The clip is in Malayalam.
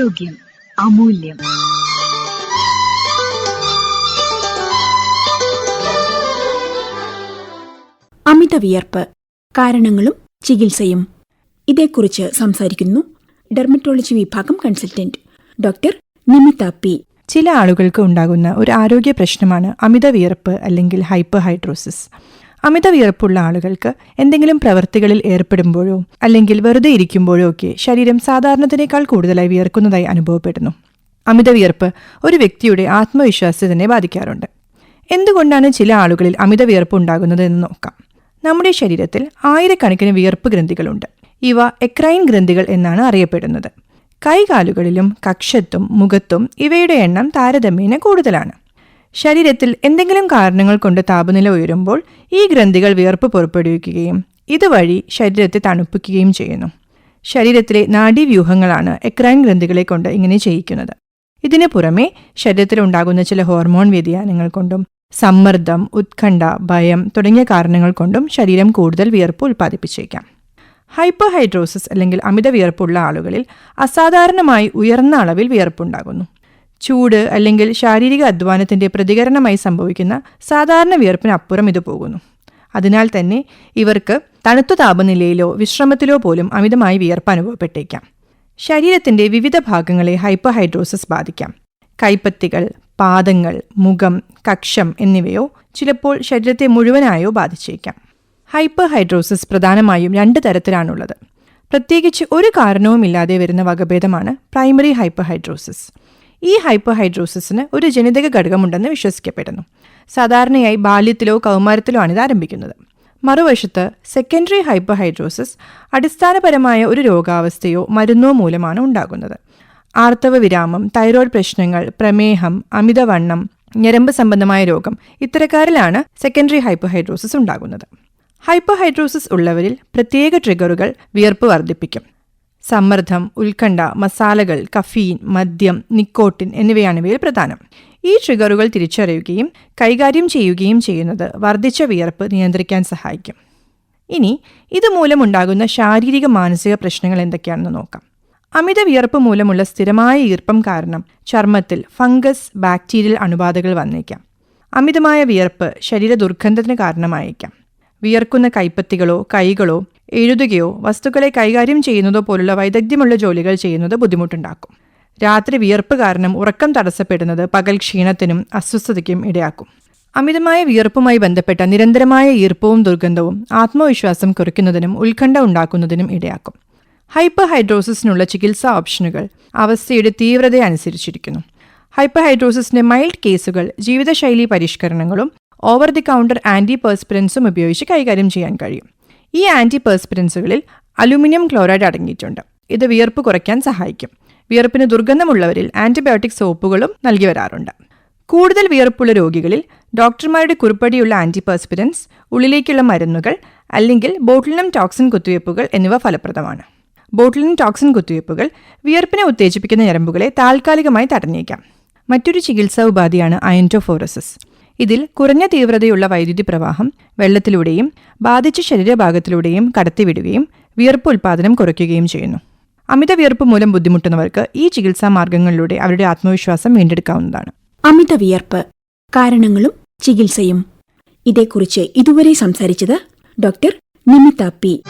ആരോഗ്യം അമൂല്യം. അമിത വിയർപ്പ് കാരണങ്ങളും ചികിത്സയും. ഇതേക്കുറിച്ച് സംസാരിക്കുന്നു ഡെർമറ്റോളജി വിഭാഗം കൺസൾട്ടന്റ് ഡോക്ടർ നിമിത പി. ചില ആളുകൾക്ക് ഉണ്ടാകുന്ന ഒരു ആരോഗ്യ പ്രശ്നമാണ് അമിത വിയർപ്പ് അല്ലെങ്കിൽ ഹൈപ്പർ ഹൈഡ്രോസിസ് അമിത വിയർപ്പുള്ള ആളുകൾക്ക് എന്തെങ്കിലും പ്രവൃത്തികളിൽ ഏർപ്പെടുമ്പോഴോ അല്ലെങ്കിൽ വെറുതെ ഇരിക്കുമ്പോഴോ ഒക്കെ ശരീരം സാധാരണത്തിനേക്കാൾ കൂടുതലായി വിയർക്കുന്നതായി അനുഭവപ്പെടുന്നു. അമിത വിയർപ്പ് ഒരു വ്യക്തിയുടെ ആത്മവിശ്വാസത്തിനെ ബാധിക്കാറുണ്ട്. എന്തുകൊണ്ടാണ് ചില ആളുകളിൽ അമിത വിയർപ്പ് ഉണ്ടാകുന്നത് എന്ന് നോക്കാം. നമ്മുടെ ശരീരത്തിൽ ആയിരക്കണക്കിന് വിയർപ്പ് ഗ്രന്ഥികളുണ്ട്. ഇവ എക്രൈൻ ഗ്രന്ഥികൾ എന്നാണ് അറിയപ്പെടുന്നത്. കൈകാലുകളിലും കക്ഷത്തും മുഖത്തും ഇവയുടെ എണ്ണം താരതമ്യേന കൂടുതലാണ്. ശരീരത്തിൽ എന്തെങ്കിലും കാരണങ്ങൾ കൊണ്ട് താപനില ഉയരുമ്പോൾ ഈ ഗ്രന്ഥികൾ വിയർപ്പ് പുറപ്പെടുവിക്കുകയും ഇതുവഴി ശരീരത്തെ തണുപ്പിക്കുകയും ചെയ്യുന്നു. ശരീരത്തിലെ നാഡീവ്യൂഹങ്ങളാണ് എക്രൈൻ ഗ്രന്ഥികളെ കൊണ്ട് ഇങ്ങനെ ചെയ്യിക്കുന്നത്. ഇതിനു പുറമെ ശരീരത്തിലുണ്ടാകുന്ന ചില ഹോർമോൺ വ്യതിയാനങ്ങൾ കൊണ്ടും സമ്മർദ്ദം ഉത്കണ്ഠ ഭയം തുടങ്ങിയ കാരണങ്ങൾ കൊണ്ടും ശരീരം കൂടുതൽ വിയർപ്പ് ഉൽപ്പാദിപ്പിച്ചേക്കാം. ഹൈപ്പർഹൈഡ്രോസിസ് അല്ലെങ്കിൽ അമിത വിയർപ്പുള്ള ആളുകളിൽ അസാധാരണമായി ഉയർന്ന അളവിൽ വിയർപ്പുണ്ടാകുന്നു. ചൂട് അല്ലെങ്കിൽ ശാരീരിക അധ്വാനത്തിന്റെ പ്രതികരണമായി സംഭവിക്കുന്ന സാധാരണ വിയർപ്പിനപ്പുറം ഇത് പോകുന്നു. അതിനാൽ തന്നെ ഇവർക്ക് തണുത്ത താപനിലയിലോ വിശ്രമത്തിലോ പോലും അമിതമായി വിയർപ്പ് അനുഭവപ്പെട്ടേക്കാം. ശരീരത്തിന്റെ വിവിധ ഭാഗങ്ങളെ ഹൈപ്പർഹൈഡ്രോസിസ് ബാധിക്കാം. കൈപ്പത്തികൾ പാദങ്ങൾ മുഖം കക്ഷം എന്നിവയോ ചിലപ്പോൾ ശരീരത്തെ മുഴുവനായോ ബാധിച്ചേക്കാം. ഹൈപ്പർഹൈഡ്രോസിസ് പ്രധാനമായും രണ്ട് തരത്തിലാണുള്ളത്. പ്രത്യേകിച്ച് ഒരു കാരണവുമില്ലാതെ വരുന്ന വകഭേദമാണ് പ്രൈമറി ഹൈപ്പർ ഹൈഡ്രോസിസ് ഈ ഹൈപ്പർ ഹൈഡ്രോസിസിന് ഒരു ജനിതക ഘടകമുണ്ടെന്ന് വിശ്വസിക്കപ്പെടുന്നു. സാധാരണയായി ബാല്യത്തിലോ കൗമാരത്തിലോ ആണ് ഇത് ആരംഭിക്കുന്നത്. മറുവശത്ത് സെക്കൻഡറി ഹൈപ്പർഹൈഡ്രോസിസ് അടിസ്ഥാനപരമായ ഒരു രോഗാവസ്ഥയോ മരുന്നോ മൂലമാണ് ഉണ്ടാകുന്നത്. ആർത്തവ വിരാമം തൈറോയ്ഡ് പ്രശ്നങ്ങൾ പ്രമേഹം അമിതവണ്ണം ഞരമ്പ് സംബന്ധമായ രോഗം ഇത്തരക്കാരിലാണ് സെക്കൻഡറി ഹൈപ്പർഹൈഡ്രോസിസ് ഉണ്ടാകുന്നത്. ഹൈപ്പർഹൈഡ്രോസിസ് ഉള്ളവരിൽ പ്രത്യേക ട്രിഗറുകൾ വിയർപ്പ് വർദ്ധിപ്പിക്കും. സമ്മർദ്ദം ഉത്കണ്ഠ മസാലകൾ കഫീൻ മദ്യം നിക്കോട്ടിൻ എന്നിവയാണ് ഇവയിൽ പ്രധാനം. ഈ ട്രിഗറുകൾ തിരിച്ചറിയുകയും കൈകാര്യം ചെയ്യുകയും ചെയ്യുന്നത് വർദ്ധിച്ച വിയർപ്പ് നിയന്ത്രിക്കാൻ സഹായിക്കും. ഇനി ഇതുമൂലമുണ്ടാകുന്ന ശാരീരിക മാനസിക പ്രശ്നങ്ങൾ എന്തൊക്കെയാണെന്ന് നോക്കാം. അമിത വിയർപ്പ് മൂലമുള്ള സ്ഥിരമായ ഈർപ്പം കാരണം ചർമ്മത്തിൽ ഫംഗസ് ബാക്ടീരിയൽ അണുബാധകൾ വന്നേക്കാം. അമിതമായ വിയർപ്പ് ശരീര ദുർഗന്ധത്തിന് കാരണമായേക്കാം. വിയർക്കുന്ന കൈപ്പത്തികളോ കൈകളോ എഴുതുകയോ വസ്തുക്കളെ കൈകാര്യം ചെയ്യുന്നതോ പോലുള്ള വൈദഗ്ധ്യമുള്ള ജോലികൾ ചെയ്യുന്നത് ബുദ്ധിമുട്ടുണ്ടാക്കും. രാത്രി വിയർപ്പ് കാരണം ഉറക്കം തടസ്സപ്പെടുന്നത് പകൽ ക്ഷീണത്തിനും അസ്വസ്ഥതയ്ക്കും ഇടയാക്കും. അമിതമായ വിയർപ്പുമായി ബന്ധപ്പെട്ട നിരന്തരമായ ഈർപ്പവും ദുർഗന്ധവും ആത്മവിശ്വാസം കുറയ്ക്കുന്നതിനും ഉത്കണ്ഠ ഉണ്ടാക്കുന്നതിനും ഇടയാക്കും. ഹൈപ്പർ ഹൈഡ്രോസിസിനുള്ള ചികിത്സാ ഓപ്ഷനുകൾ അവസ്ഥയുടെ തീവ്രത അനുസരിച്ചിരിക്കുന്നു. ഹൈപ്പർ ഹൈഡ്രോസിസിന്റെ മൈൽഡ് കേസുകൾ ജീവിതശൈലി പരിഷ്കരണങ്ങളും ഓവർ ദി കൗണ്ടർ ആന്റി പേഴ്സ്പിറൻസും ഉപയോഗിച്ച് കൈകാര്യം ചെയ്യാൻ കഴിയും. ഈ ആന്റി പെർസ്പിറൻസുകളിൽ അലുമിനിയം ക്ലോറൈഡ് അടങ്ങിയിട്ടുണ്ട്. ഇത് വിയർപ്പ് കുറയ്ക്കാൻ സഹായിക്കും. വിയർപ്പിന് ദുർഗന്ധമുള്ളവരിൽ ആന്റിബയോട്ടിക് സോപ്പുകളും നൽകി വരാറുണ്ട്. കൂടുതൽ വിയർപ്പുള്ള രോഗികളിൽ ഡോക്ടർമാരുടെ കുറിപ്പടിയുള്ള ആന്റിപേഴ്സ്പിരൻസ് ഉള്ളിലേക്കുള്ള മരുന്നുകൾ അല്ലെങ്കിൽ ബോട്ടിലിനം ടോക്സിൻ കുത്തിവയ്പ്പുകൾ എന്നിവ ഫലപ്രദമാണ്. ബോട്ടിലിനം ടോക്സിൻ കുത്തിവയ്പ്പുകൾ വിയർപ്പിനെ ഉത്തേജിപ്പിക്കുന്ന ഞരമ്പുകളെ താൽക്കാലികമായി തടഞ്ഞേക്കാം. മറ്റൊരു ചികിത്സാ ഉപാധിയാണ് അയന്റോഫോറസിസ്. ഇതിൽ കുറഞ്ഞ തീവ്രതയുള്ള വൈദ്യുതി പ്രവാഹം വെള്ളത്തിലൂടെയും ബാധിച്ച ശരീരഭാഗത്തിലൂടെയും കടത്തിവിടുകയും വിയർപ്പ് ഉൽപാദനം കുറയ്ക്കുകയും ചെയ്യുന്നു. അമിത വിയർപ്പ് മൂലം ബുദ്ധിമുട്ടുന്നവർക്ക് ഈ ചികിത്സാ മാർഗങ്ങളിലൂടെ അവരുടെ ആത്മവിശ്വാസം വീണ്ടെടുക്കാവുന്നതാണ്. അമിത വിയർപ്പ് കാരണങ്ങളും ചികിത്സയും. ഇതേക്കുറിച്ച് ഇതുവരെ സംസാരിച്ചത് ഡോക്ടർ നിമിത പി.